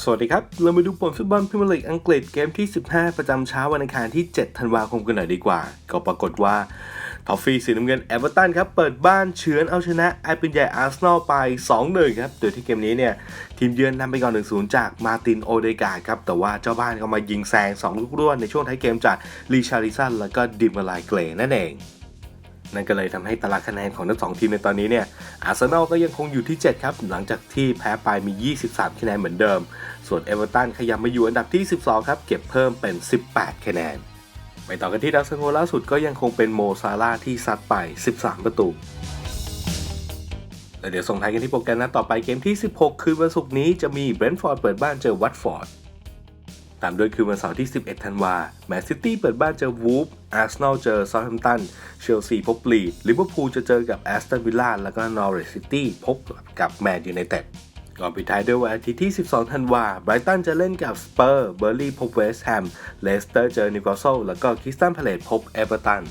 สวัสดีครับ เรามาดูผลฟุตบอลพรีเมียร์ลีกอังกฤษเกมที่ 15 ประจำเช้าวันอังคารที่ 7 ธันวาคมกันหน่อยดีกว่า ก็ปรากฏว่าทอฟฟี่สีน้ำเงินเอเวอร์ตันครับ เปิดบ้านเฉือนเอาชนะไอเป็นใหญ่อาร์เซนอลไป 2-1 ครับ โดยที่เกมนี้เนี่ย ทีมเยือนนำไปก่อน 1-0 จากมาตินโอเดกาครับ แต่ว่าเจ้าบ้านก็มายิงแซง 2 ลูกรวดในช่วงท้ายเกมจากลีชาริสันแล้วก็ดิมาลายเกรนั่นเอง นั่นก็เลยทำให้ตารางคะแนนของทั้งสองทีมในตอนนี้เนี่ยอาร์เซนอลก็ยังคงอยู่ที่ 7 ครับ หลังจากที่แพ้ไปมี 23 คะแนนเหมือนเดิม ส่วนเอเวอร์ตันขยับมาอยู่อันดับที่ 12 ครับ เก็บเพิ่มเป็น 18 คะแนน ไปต่อกันที่ดักซันโฮล่าสุดก็ยังคงเป็นโมซาร่าที่ซัดไป 13 ประตูแล้วเดี๋ยวส่งท้ายกันที่โปรแกรมนัดต่อไปเกมที่ 16 คือวันศุกร์นี้จะมีเบรนท์ฟอร์ดเปิดบ้านเจอวัตฟอร์ด ตามด้วยคือวันเสาร์ที่ 11 ธันวาแมนซิตี้เปิดบ้านเจอวูฟอาร์เซนอลเจอซา u ์แฮมตัน เชลซีพบลีดลิเวอร์พูลจะเจอกับแอสตันวิลล่าแล้วก็นอริสซิตี้พบกับแมนยูไนเต็ดก่อนปิดท้ายด้วยวันอาทิตย์ที่ 12 ธันวาไบรตันจะเล่นกับสเปอร์ เบอร์ลี่พบเวสต์แฮม เลสเตอร์เจอนิวคาสเซิลแล้วก็คริสตันพาเลตพบเอเวอร์ตัน